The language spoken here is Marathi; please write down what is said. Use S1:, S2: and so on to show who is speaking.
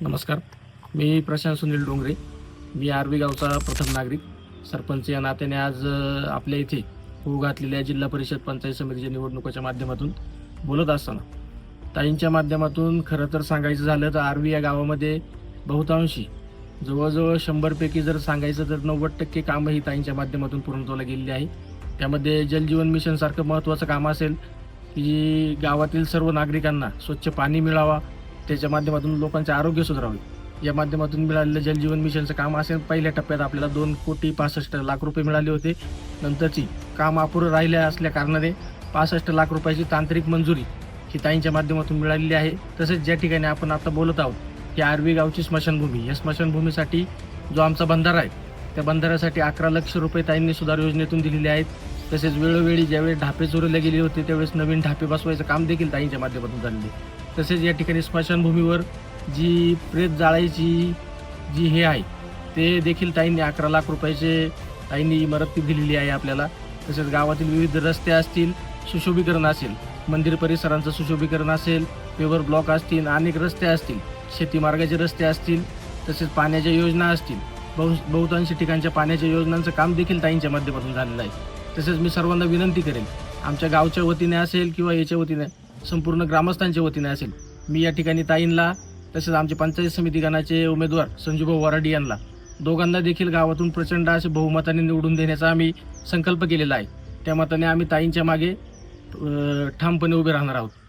S1: नमस्कार. मी प्रशांत सुनील डोंगरे. मी आरवी गावचा प्रथम नागरिक. सरपंच या नात्याने आज आपल्या इथे होऊ घातलेल्या जिल्हा परिषद पंचायत समितीच्या निवडणुकीच्या माध्यमातून बोलत असताना ताईंच्या माध्यमातून खरं तर सांगायचं झालं तर आरवी या गावामध्ये बहुतांशी जवळजवळ शंभरपैकी जर सांगायचं तर नव्वद टक्के कामं ही ताईंच्या माध्यमातून पूर्णत्वाला गेलेली आहे. त्यामध्ये जलजीवन मिशनसारखं महत्त्वाचं काम असेल की गावातील सर्व नागरिकांना स्वच्छ पाणी मिळावा त्याच्या माध्यमातून लोकांचे आरोग्य सुधारावे. या माध्यमातून मिळालेलं जलजीवन मिशनचं काम असेल पहिल्या टप्प्यात आपल्याला दोन कोटी पासष्ट लाख रुपये मिळाले होते. नंतरची काम अपुरं राहिले असल्या कारणाने पासष्ट लाख रुपयाची तांत्रिक मंजुरी ही ताईंच्या माध्यमातून मिळालेली आहे. तसेच ज्या ठिकाणी आपण आता बोलत आहोत ही आरवी गावची स्मशानभूमी या स्मशानभूमीसाठी जो आमचा बंधारा आहे त्या बंधाऱ्यासाठी अकरा लक्ष रुपये ताईंनी सुधार योजनेतून दिलेले आहेत. तसेच वेळोवेळी ज्यावेळी ढापे चोरले गेले होते त्यावेळेस नवीन ढापे बसवायचं काम देखील ताईंच्या माध्यमातून झालेले तसेच या ठिकाणी स्मशानभूमीवर जी प्रेत जाळायची जी हे आहे ते देखील ताईंनी अकरा लाख रुपयाचे ताईंनी इमारत दिलेली आहे आपल्याला. तसेच गावातील विविध रस्ते असतील सुशोभीकरण असेल मंदिर परिसरांचं सुशोभीकरण असेल पेवर ब्लॉक असतील अनेक रस्ते असतील शेतीमार्गाचे रस्ते असतील तसेच पाण्याच्या योजना असतील. बहु बहुतांशी ठिकाणच्या पाण्याच्या योजनांचं काम देखील ताईंच्या माध्यमातून झालेलं आहे. तसेच मी सर्वांना विनंती करेन आमच्या गावच्या वतीने असेल किंवा याच्या वतीने संपूर्ण ग्रामस्थांच्या वतीने असेल. मी या ठिकाणी ताईंला तसेच आमचे पंचायत समिती गणाचे उमेदवार संजूभाऊ वराडी यांना दोघांना देखील गावातून प्रचंड असे बहुमताने निवडून देण्याचा आम्ही संकल्प केलेला आहे. त्या मताने आम्ही ताईंच्या मागे ठामपणे उभे राहणार आहोत.